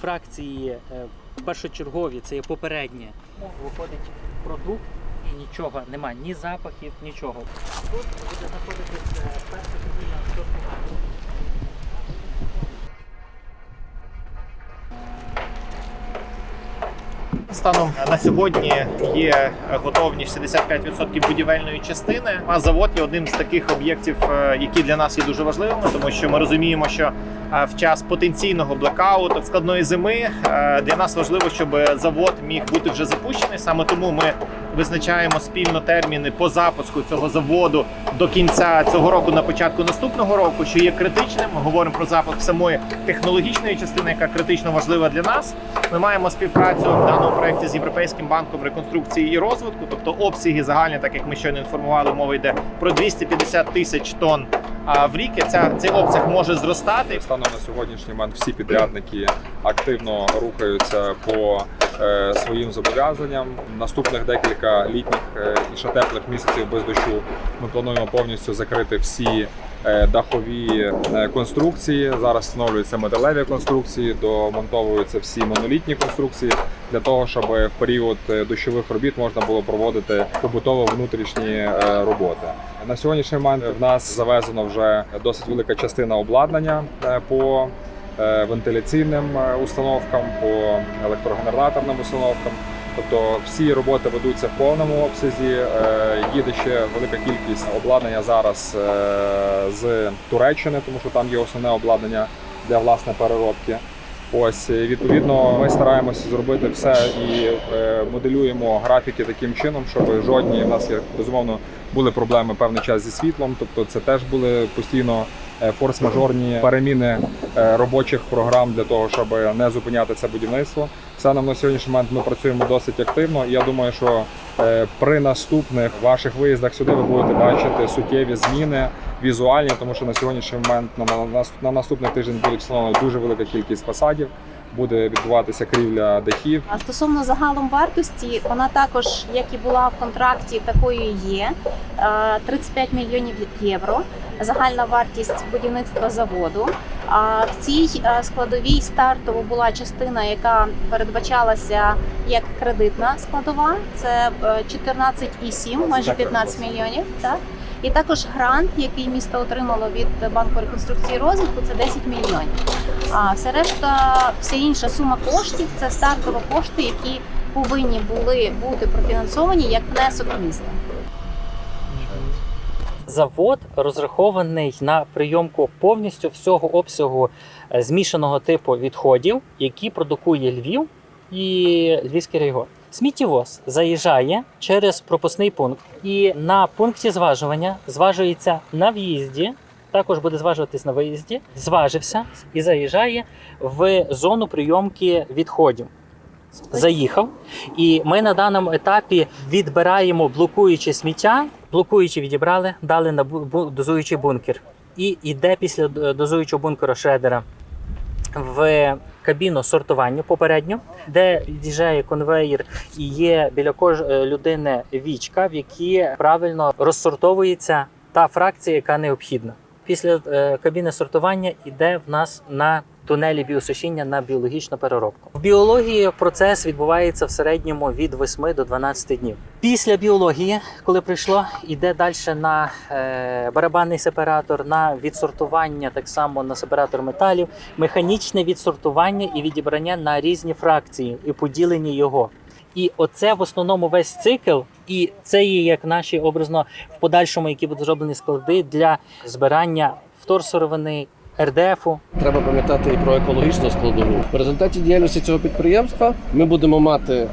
фракції е, першочергові, це є попереднє. Виходить продукт і нічого немає, ні запахів, нічого. Тут буде знаходитися перша кабіна сортування. Станом на сьогодні є готовність 65% будівельної частини. А завод є одним з таких об'єктів, е, які для нас є дуже важливими, тому що ми розуміємо, що е, в час потенційного блекауту складної зими е, для нас важливо, щоб завод міг бути вже запущений. Саме тому ми визначаємо спільно терміни по запуску цього заводу до кінця цього року, на початку наступного року, що є критичним. Ми говоримо про запуск самої технологічної частини, яка критично важлива для нас. Ми маємо співпрацю в даному проєкті з Європейським банком реконструкції і розвитку, тобто обсяги загальні, так як ми щойно інформували, мова йде про 250 тисяч тонн. А в рік ця цей обсяг може зростати. Станом на сьогоднішній момент всі підрядники активно рухаються по своїм зобов'язанням. Наступних декілька літніх е, і ще теплих місяців без дощу ми плануємо повністю закрити всі е, дахові е, конструкції. Зараз встановлюються металеві конструкції, домонтовуються всі монолітні конструкції для того, щоб в період е, дощових робіт можна було проводити побутово внутрішні е, роботи. На сьогоднішній момент в нас завезено вже досить велика частина обладнання е, по е, вентиляційним е, установкам, по електрогенераторним установкам. Тобто всі роботи ведуться в повному обсязі. Е, Їде ще велика кількість обладнання зараз е, з Туреччини, тому що там є основне обладнання для власне переробки. Ось е, відповідно, ми стараємося зробити все і е, моделюємо графіки таким чином, щоб жодні в нас є безумовно були проблеми певний час зі світлом. Тобто, це теж були постійно е, форс-мажорні переміни е, робочих програм для того, щоб не зупиняти це будівництво. Станом на сьогоднішній момент ми працюємо досить активно. І я думаю, що е, при наступних ваших виїздах сюди ви будете бачити суттєві зміни візуальні, тому що на сьогоднішній момент на, на, на наступний тиждень буде встановлена дуже велика кількість фасадів. Буде відбуватися крівля дахів. А стосовно загалом вартості, вона також, як і була в контракті, такою є. Е, 35 мільйонів євро. Загальна вартість будівництва заводу. А в цій е, складовій стартово була частина, яка передбачалася як кредитна складова. Це е, 14,7, майже 15 мільйонів. Так? І також грант, який місто отримало від банку реконструкції і розвитку, це 10 мільйонів. А все решта, вся інша сума коштів це стартові кошти, які повинні були бути профінансовані як внесок міста. Завод розрахований на прийомку повністю всього обсягу е, змішаного типу відходів, які продукує Львів і Львівський регіон. Сміттєвоз заїжджає через пропускний пункт, і на пункті зважування зважується на в'їзді. Також буде зважуватись на виїзді, зважився і заїжджає в зону прийомки відходів. Заїхав, і ми на даному етапі відбираємо блокуюче сміття. Блокуючі відібрали, дали на дозуючий бункер. І йде після е, дозуючого бункера шредера в кабіну сортування попередньо, де від'їжджає конвеєр і є біля кожної людини вічка, в якій правильно розсортовується та фракція, яка необхідна. Після е, кабіни сортування йде в нас на тунелі біосушіння на біологічну переробку. В біології процес відбувається в середньому від 8 до 12 днів. Після біології, коли прийшло, йде далі на е, барабанний сепаратор, на відсортування, так само на сепаратор металів, механічне відсортування і відібрання на різні фракції і поділення його. І оце в основному весь цикл, і це є як наші образно в подальшому, які будуть зроблені склади для збирання вторсировини РДФу, Треба пам'ятати і про екологічну складову. В результаті діяльності цього підприємства ми будемо мати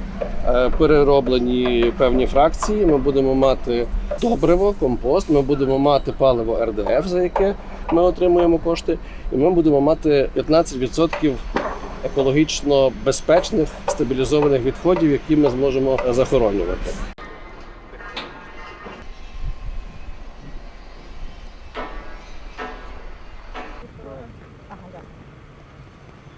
е, перероблені певні фракції. Ми будемо мати добриво, компост. Ми будемо мати паливо РДФ, за яке ми отримуємо кошти, і ми будемо мати 15% екологічно безпечних стабілізованих відходів, які ми зможемо захоронювати.